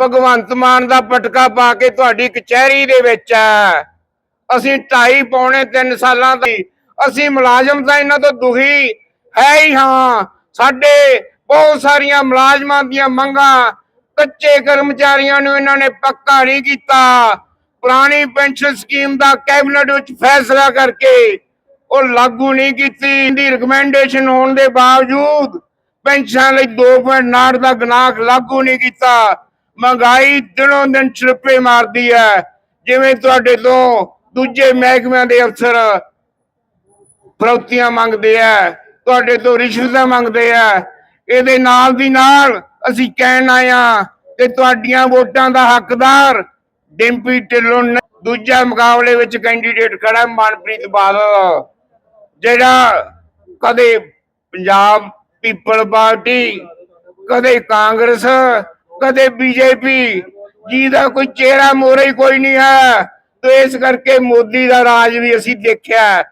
ਭਗਵੰਤ ਮਾਨ ਦਾ ਪਟਕਾ ਪਾ ਕੇ ਤੁਹਾਡੀ ਕਚਹਿਰੀ ਦੇ ਵਿੱਚ ਹੈ। ਅਸੀਂ ਢਾਈ ਪੌਣੇ 3 ਸਾਲਾਂ ਤੋਂ ਅਸੀਂ ਮੁਲਾਜ਼ਮ ਤਾਂ ਇਹਨਾਂ ਤੋਂ ਦੁਖੀ ਹੈ ਹੀ ਹਾਂ। ਸਾਡੇ ਬਹੁਤ ਸਾਰੀਆਂ ਮੁਲਾਜ਼ਮਾਂ ਦੀਆਂ ਮੰਗਾਂ ਕੱਚੇ ਕਰਮਚਾਰੀਆਂ ਨੂੰ ਇਹਨਾਂ ਨੇ ਪੱਕਾ ਨਹੀਂ ਕੀਤਾ। ਪੁਰਾਣੀ ਪੈਨਸ਼ਨ ਸਕੀਮ ਦਾ ਕੈਬਨਿਟ ਵਿੱਚ ਫੈਸਲਾ ਕਰਕੇ ਉਹ ਲਾਗੂ ਨਹੀਂ ਕੀਤੀ। ਦੀ ਰეკਮੈਂਡੇਸ਼ਨ ਹੋਣ ਦੇ ਬਾਵਜੂਦ ਪੈਨਸ਼ਨ ਲਈ 2.9 ਦਾ ਗਨਾਖ ਲਾਗੂ ਨਹੀਂ ਕੀਤਾ। ਮਹਿੰਗਾਈ ਦਿਨੋਂ ਦਿਨ ਛਿਪੇ ਮਾਰਦੀ ਹੈ। ਜਿਵੇਂ ਤੁਹਾਡੇ ਤੋਂ ਦੂਜੇ ਮਹਿਕਮਿਆਂ ਦੇ ਅਫਸਰ ਫਰੌਤੀਆਂ ਮੰਗਦੇ ਆ, ਤੁਹਾਡੇ ਤੋਂ ਰਿਸ਼ਵਤਾਂ ਮੰਗਦੇ ਆ, ਇਹਦੇ ਨਾਲ ਦੀ ਨਾਲ ਅਸੀਂ ਕਹਿਣ ਆਇਆ ਕਿ ਤੁਹਾਡੀਆਂ ਵੋਟਾਂ ਦਾ ਹੱਕਦਾਰ ਡਿੰਪੀ ਢਿੱਲੋਂ ਨ- ਦੂਜਾ ਮੁਕਾਬਲੇ ਵਿੱਚ ਕੈਂਡੀਡੇਟ ਖੜਾ ਮਨਪ੍ਰੀਤ ਬਾਦਲ, ਜਿਹੜਾ ਕਦੇ ਪੰਜਾਬ ਪੀਪਲ ਪਾਰਟੀ, ਕਦੇ ਕਾਂਗਰਸ ਕਦੇ ਬੀਜੇਪੀ ਜਿਹਦਾ ਕੋਈ ਚਿਹਰਾ ਮੋਰੇ ਹੀ ਕੋਈ ਨਹੀਂ ਹੈ। ਤੇ ਇਸ ਕਰਕੇ ਮੋਦੀ ਦਾ ਰਾਜ ਵੀ ਅਸੀਂ ਦੇਖਿਆ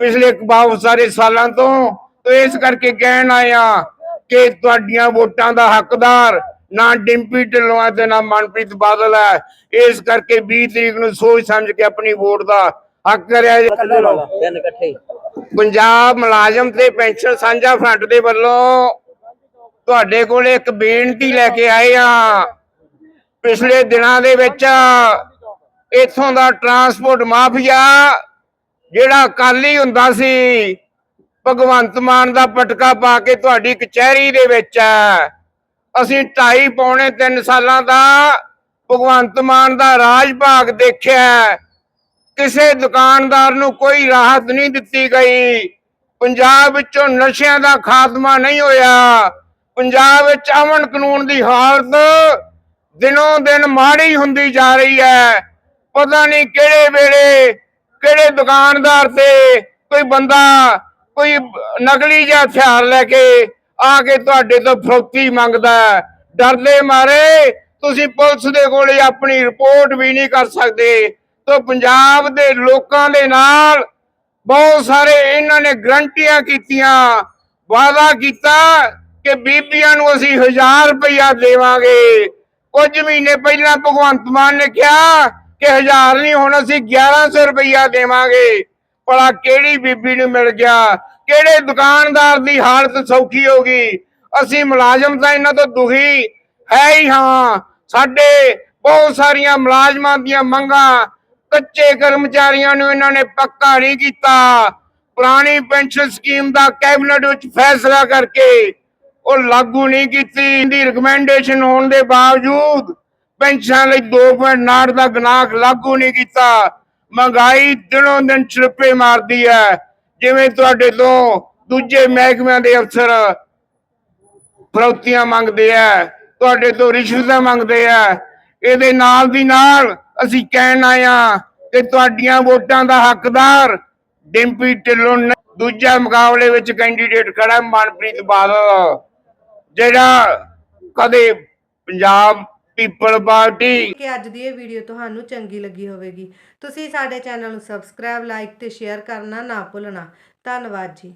ਪਿਛਲੇ ਬਹੁਤ ਸਾਰੇ ਸਾਲਾਂ ਤੋਂ। ਤੇ ਇਸ ਕਰਕੇ ਕਹਿਣ ਆਇਆ ਕਿ ਤੁਹਾਡੀਆਂ ਵੋਟਾਂ ਦਾ ਹੱਕਦਾਰ ਨਾ ਡਿੰਪੀ ਢਿੱਲੋਂ ਤੇ ਨਾ ਮਨਪ੍ਰੀਤ ਬਾਦਲ ਹੈ। ਇਸ ਕਰਕੇ 20 ਤਰੀਕ ਨੂੰ ਸੋਚ ਸਮਝ ਕੇ ਆਪਣੀ ਵੋਟ ਦਾ ਹੱਕ ਕਰਿਆ ਜੇ ਤਿੰਨ ਇਕੱਠੇ। ਪੰਜਾਬ ਮੁਲਾਜ਼ਮ ਤੇ ਪੈਨਸ਼ਨ ਸਾਂਝਾ ਫਰੰਟ ਦੇ ਵੱਲੋਂ ਤੁਹਾਡੇ ਕੋਲ ਇੱਕ ਬੇਨਤੀ ਲੈ ਕੇ ਆਏ ਆ। ਪਿਛਲੇ ਦਿਨਾਂ ਦੇ ਵਿੱਚ ਇਥੋਂ ਦਾ ਟਰਾਂਸਪੋਰਟ ਮਾਫੀਆ ਜਿਹੜਾ ਕਾਲੀ ਹੁੰਦਾ ਸੀ, ਭਗਵੰਤ ਮਾਨ ਦਾ ਪਟਕਾ ਪਾ ਕੇ ਤੁਹਾਡੀ ਕਚਹਿਰੀ ਦੇ ਵਿੱਚ ਅਸੀਂ ਢਾਈ ਪੌਣੇ 3 ਸਾਲਾਂ ਦਾ ਭਗਵੰਤ ਮਾਨ ਦਾ ਰਾਜ ਭਾਗ ਦੇਖਿਆ। ਕਿਸੇ ਦੁਕਾਨਦਾਰ ਨੂੰ ਕੋਈ ਰਾਹਤ ਨਹੀਂ ਦਿੱਤੀ ਗਈ। ਪੰਜਾਬ ਵਿੱਚੋਂ ਨਸ਼ਿਆਂ ਦਾ ਖਾਤਮਾ ਨਹੀਂ ਹੋਇਆ। ਪੰਜਾਬ ਵਿੱਚ ਅਮਨ ਕਾਨੂੰਨ ਦੀ ਹਾਲਤ ਦਿਨੋਂ ਦਿਨ ਮਾੜੀ ਹੁੰਦੀ ਜਾ ਰਹੀ ਹੈ। ਪਤਾ ਨਹੀਂ ਕਿਹੜੇ ਵੇਲੇ ਕਿਹੜੇ ਦੁਕਾਨਦਾਰ ਤੇ ਕੋਈ ਬੰਦਾ ਕੋਈ ਨਕਲੀ ਜਿਹਾ ਹਥਿਆਰ ਲੈ ਕੇ ਆ ਕੇ ਤੁਹਾਡੇ ਤੋਂ ਫਰੋਤੀ ਮੰਗਦਾ ਡਰਦੇ ਮਾਰੇ, ਤੁਸੀਂ ਪੁਲਿਸ ਦੇ ਕੋਲੇ ਆਪਣੀ ਰਿਪੋਰਟ ਵੀ ਨਹੀਂ ਕਰ ਸਕਦੇ। ਤੋ ਪੰਜਾਬ ਦੇ ਲੋਕਾਂ ਦੇ ਨਾਲ ਬਹੁਤ ਸਾਰੇ ਇਹਨਾਂ ਨੇ ਗਰੰਟੀਆਂ ਕੀਤੀਆਂ, ਵਾਅਦਾ ਕੀਤਾ। ਕਿ ਬੀਬੀਆਂ ਨੂੰ ਅਸੀਂ 1000 ਰੁਪਇਆ ਦੇਵਾਂਗੇ। ਕੁਝ ਮਹੀਨੇ ਪਹਿਲਾਂ ਭਗਵੰਤ ਮਾਨ ਨੇ ਕਿਹਾ ਕਿ 1000 ਨਹੀਂ, ਹੁਣ ਅਸੀਂ 1100 ਰੁਪਇਆ ਦੇਵਾਂਗੇ। ਭਲਾ ਕਿਹੜੀ ਬੀਬੀ ਨੂੰ ਮਿਲ ਗਿਆ? ਕਿਹੜੇ ਦੁਕਾਨਦਾਰ ਦੀ ਹਾਲਤ ਸੌਖੀ ਹੋ ਗਈ? ਅਸੀਂ ਮੁਲਾਜ਼ਮ ਤਾਂ ਇਹਨਾਂ ਤੋਂ ਦੁਖੀ ਹੈ ਹੀ ਹਾਂ। ਸਾਡੇ ਬਹੁਤ ਸਾਰੀਆਂ ਮੁਲਾਜ਼ਮਾਂ ਦੀਆਂ ਮੰਗਾਂ ਕੱਚੇ ਕਰਮਚਾਰੀਆਂ ਨੂੰ ਇਹਨਾਂ ਨੇ ਪੱਕਾ ਨਹੀਂ ਕੀਤਾ। ਪੁਰਾਣੀ ਪੈਨਸ਼ਨ ਸਕੀਮ ਦਾ ਕੈਬਨਿਟ ਵਿੱਚ ਫੈਸਲਾ ਕਰਕੇ ਉਹ ਲਾਗੂ ਨਹੀਂ ਕੀਤੀ। ਦੀ ਰეკਮੈਂਡੇਸ਼ਨ ਹੋਣ ਦੇ ਬਾਵਜੂਦ ਪੈਨਸ਼ਨ ਲਈ 2.9 ਦਾ ਗਨਾਖ ਲਾਗੂ ਨਹੀਂ ਕੀਤਾ। ਮਹਿੰਗਾਈ ਦਿਨੋਂ ਦਿਨ ਛਿਪੇ ਮਾਰਦੀ ਹੈ। ਜਿਵੇਂ ਤੁਹਾਡੇ ਤੋਂ ਦੂਜੇ ਮਹਿਕਮਿਆਂ ਦੇ ਅਫਸਰ ਫਰੌਤੀਆਂ ਮੰਗਦੇ ਆ, ਤੁਹਾਡੇ ਤੋਂ ਰਿਸ਼ਵਤਾਂ ਮੰਗਦੇ ਆ, ਇਹਦੇ ਨਾਲ ਦੀ ਨਾਲ ਅਸੀਂ ਕਹਿਣ ਆਇਆ ਕਿ ਤੁਹਾਡੀਆਂ ਵੋਟਾਂ ਦਾ ਹੱਕਦਾਰ ਡਿੰਪੀ ਢਿੱਲੋਂ ਨ- ਦੂਜਾ ਮੁਕਾਬਲੇ ਵਿੱਚ ਕੈਂਡੀਡੇਟ ਖੜਾ ਮਨਪ੍ਰੀਤ ਬਾਦਲ। ਜਿਹੜਾ ਕਦੇ ਪੰਜਾਬ ਪੀਪਲ ਪਾਰਟੀ ਕਿ ਅੱਜ ਦੀ ਇਹ ਵੀਡੀਓ ਤੁਹਾਨੂੰ ਚੰਗੀ ਲੱਗੀ ਹੋਵੇਗੀ। ਤੁਸੀਂ ਸਾਡੇ ਚੈਨਲ ਨੂੰ ਸਬਸਕ੍ਰਾਈਬ, ਲਾਈਕ ਤੇ ਸ਼ੇਅਰ ਕਰਨਾ ਨਾ ਭੁੱਲਣਾ। ਧੰਨਵਾਦ ਜੀ।